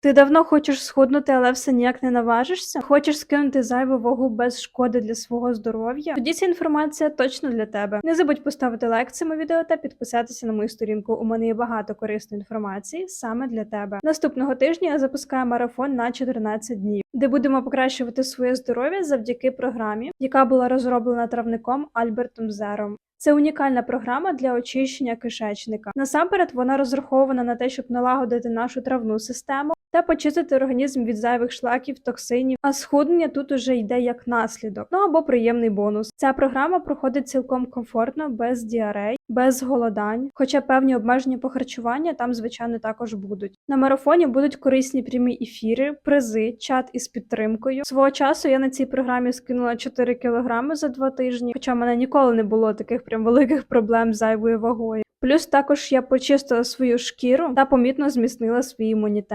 Ти давно хочеш схуднути, але все ніяк не наважишся? Хочеш скинути зайву вагу без шкоди для свого здоров'я? Тоді ця інформація точно для тебе. Не забудь поставити лайк цьому відео та підписатися на мою сторінку. У мене є багато корисної інформації саме для тебе. Наступного тижня я запускаю марафон на 14 днів, де будемо покращувати своє здоров'я завдяки програмі, яка була розроблена травником Альбертом Зером. Це унікальна програма для очищення кишечника. Насамперед, вона розрахована на те, щоб налагодити нашу травну систему та почистити організм від зайвих шлаків, токсинів. А схуднення тут уже йде як наслідок, ну або приємний бонус. Ця програма проходить цілком комфортно, без діарей, без голодань. Хоча певні обмеження по харчуванню там, звичайно, також будуть. На марафоні будуть корисні прямі ефіри, призи, чат із підтримкою. Свого часу я на цій програмі скинула 4 кілограми за два тижні, хоча в мене ніколи не було таких прям великих проблем з зайвою вагою. Плюс також я почистила свою шкіру та помітно зміцнила свій імунітет.